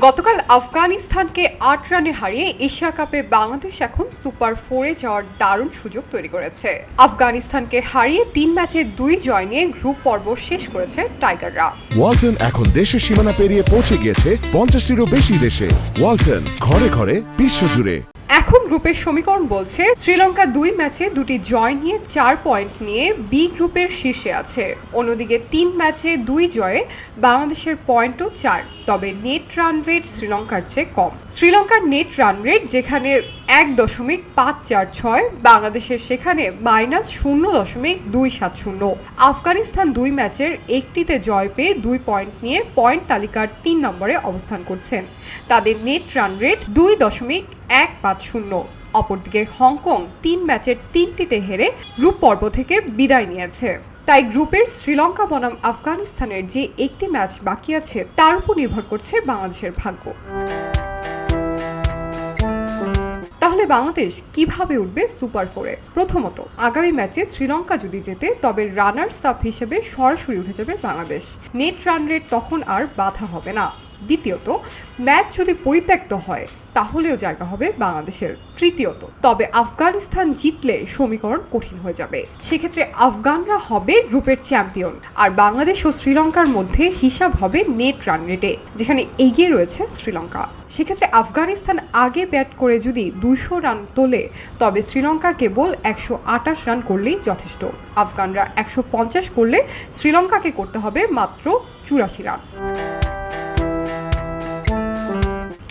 গতকাল আফগানিস্তানকে আট রানে হারিয়ে এশিয়া কাপে বাংলাদেশ এখন সুপার ফোরে যাওয়ার দারুণ সুযোগ তৈরি করেছে। আফগানিস্তানকে হারিয়ে তিন ম্যাচে দুই জয় নিয়ে গ্রুপ পর্ব শেষ করেছে টাইগাররা। ওয়ালটন এখন দেশের সীমানা পেরিয়ে পৌঁছে গিয়েছে পঞ্চাশটিরও বেশি দেশে। ওয়ালটন ঘরে ঘরে বিশ্বজুড়ে। এখন গ্রুপের সমীকরণ বলছে, শ্রীলঙ্কা দুই ম্যাচে দুটি জয় নিয়ে চার পয়েন্ট নিয়ে বি গ্রুপের শীর্ষে আছে। অন্যদিকে তিন ম্যাচে দুই জয়ে বাংলাদেশের পয়েন্টও চার। তবে নেট রান রেট শ্রীলঙ্কার চেয়ে কম। শ্রীলঙ্কার নেট রান রেট যেখানে এক দশমিক পাঁচ চার ছয়, বাংলাদেশের সেখানে মাইনাস শূন্য দশমিক দুই সাত শূন্য। আফগানিস্তান দুই ম্যাচের একটিতে জয় পেয়ে দুই পয়েন্ট নিয়ে পয়েন্ট তালিকার তিন নম্বরে অবস্থান করছেন। তাদের নেট রান রেট দুই দশমিক এক পাঁচ শূন্য। অপরদিকে হংকং তিন ম্যাচের তিনটিতে হেরে গ্রুপ পর্ব থেকে বিদায় নিয়েছে। তাই গ্রুপের শ্রীলঙ্কা বনাম আফগানিস্তানের যে একটি ম্যাচ বাকি আছে, তার উপর নির্ভর করছে বাংলাদেশের ভাগ্য। তাহলে বাংলাদেশ কীভাবে উঠবে সুপার ফোরে প্রথমত, আগামী ম্যাচে শ্রীলঙ্কা যদি জেতে, তবে রানার্স আপ হিসেবে সরাসরি উঠে যাবে বাংলাদেশ। নেট রান রেট তখন আর বাধা হবে না। দ্বিতীয়ত, ম্যাচ যদি পরিত্যক্ত হয়, তাহলেও জায়গা হবে বাংলাদেশের তৃতীয়ত। তবে আফগানিস্তান জিতলে সমীকরণ কঠিন হয়ে যাবে। সেক্ষেত্রে আফগানরা হবে গ্রুপের চ্যাম্পিয়ন, আর বাংলাদেশ ও শ্রীলঙ্কার মধ্যে হিসাব হবে নেট রান রেটে, যেখানে এগিয়ে রয়েছে শ্রীলঙ্কা। সেক্ষেত্রে আফগানিস্তান আগে ব্যাট করে যদি দুশো রান তোলে, তবে শ্রীলঙ্কা কেবল একশো আটাশ রান করলেই যথেষ্ট। আফগানরা একশো পঞ্চাশ করলে শ্রীলঙ্কাকে করতে হবে মাত্র চুরাশি রান।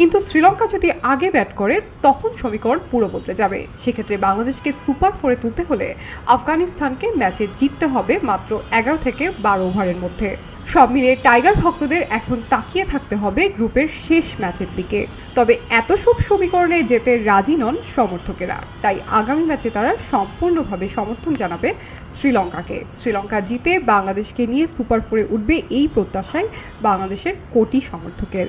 কিন্তু শ্রীলঙ্কা যদি আগে ব্যাট করে, তখন সমীকরণ পুরো বদলে যাবে। সেক্ষেত্রে বাংলাদেশকে সুপার ফোরে তুলতে হলে আফগানিস্তানকে ম্যাচে জিততে হবে মাত্র এগারো থেকে বারো ওভারের মধ্যে। সব মিলিয়ে টাইগার ভক্তদের এখন তাকিয়ে থাকতে হবে গ্রুপের শেষ ম্যাচের দিকে। তবে এত সব সমীকরণে যেতে রাজি নন সমর্থকেরা। তাই আগামী ম্যাচে তারা সম্পূর্ণভাবে সমর্থন জানাবে শ্রীলঙ্কাকে। শ্রীলঙ্কা জিতে বাংলাদেশকে নিয়ে সুপার ফোরে উঠবে এই প্রত্যাশায় বাংলাদেশের কোটি সমর্থকের।